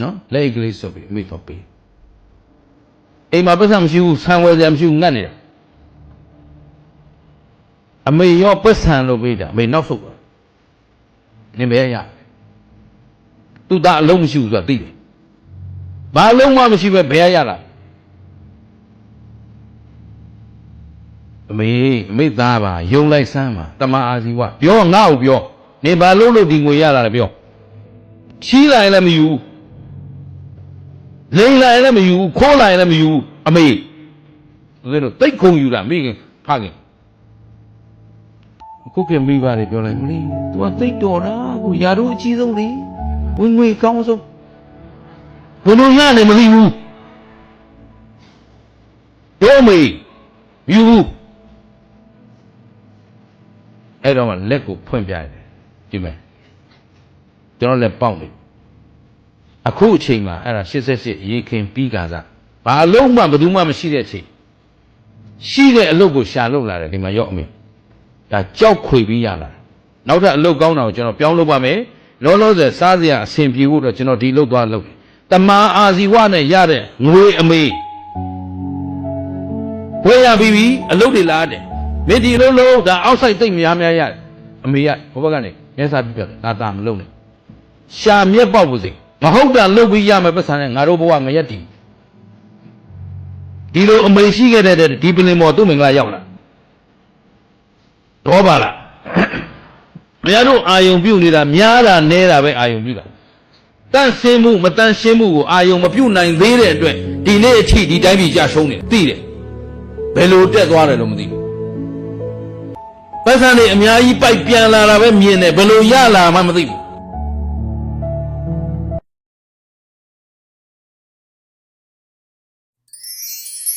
နော်လက်အိတ်ကလေးစွပ်ပြီးအမေတော့ပေးအိမ်မှာပတ်စံမရှိဘူးဆံဝယ်စရာမရှိဘူးငတ်နေတာအမေရောပတ်စံလို့ပေးတာအမေနောက်ဆုတ်သွားနင်ပဲရသူ့သားအလုံးမရှိဘူးဆိုတာသိတယ်ဘာအလုံးမှမရှိပဲဘယ်ရရလားအမေအမေသားပါယုံလိုက်စမ်းပါတမအာဇီဝပြောငါ့ကိုပြောနေဘာလို့လို့ဒီငွေရလာလဲပြောချီးလိုက်လည်းမယူ လိန်လိုက်လည်းမယူခိုးလိုက်လည်းမယူအမေသူတို့တိတ်ခုံယူတာမိခင်ဖခင်ခုခင်မိပါတယ်ပြောလိုက်မလေး तू ကသိတ်တော်တာကိုယာတို့အကြီးဆုံးလေဝင်ငွေကောင်းဆုံးဘယ်လိုရလဲမသိဘူးပြောမေယူဘူးအဲ့တော့မှလက်ကိုဖွင့်ပြရတယ်ဒီမဲ့ကျွန်တော်လက်ပေါက်နေ အခုအချိန်မှာအဲ့ဒါ88ရေခင်ပြီးကစားဘာအလုံးမှဘယ်သူမှမရှိတဲ့အချိန်ရှိတဲ့အလုပ်ကိုရှာလုပ်လာတယ်ဒီမှာရောက်အမေဒါကြောက်ခွေပြီးရလာတာနောက်ထပ်အလုပ်ကောင်းတာကိုကျွန်တော်ပြောင်းလုပ်ပါမယ်လောလောဆယ်စားစရာအဆင်ပြေဖို့တော့ကျွန်တော်ဒီလုပ်သွားလုပ်တယ်တမန်အာဇီဝနဲ့ရတဲ့ငွေအမေဝယ်ရပြီးပြီအလုပ်တွေလာတယ်မင်းဒီအလုပ်လုပ်ဒါအောက်ဆိုင်တိတ်များများရတယ်အမေကဘဘကနေမျက်စာပြပြတယ်ဒါတာမလုပ်နဲ့ရှာမျက်ပေါက်ပါစေ မဟုတ်တာလုပ်ပြီးရမယ်ပတ်စံနဲ့ငါတို့ဘဝငရက်တီဒီလိုအမေရှိခဲ့တဲ့ဒီပလင်မော်သူ့မင်္ဂလာရောက်လာတော့ပါလားမရတို့အာယုံပြုတ်နေတာများတာနဲတာပဲအာယုံပြုတ်တာတန့်ရှင်းမှုမတန့်ရှင်းမှုကိုအာယုံမပြုတ်နိုင်သေးတဲ့အတွက်ဒီနေ့အထိဒီတိုင်းပြည်ကြရှုံးနေသိတယ်ဘယ်လိုတက်သွားတယ်လို့မသိဘူးပတ်စံတွေအများကြီးပိုက်ပြန်လာတာပဲမြင်တယ်ဘယ်လိုရလာမှမသိဘူး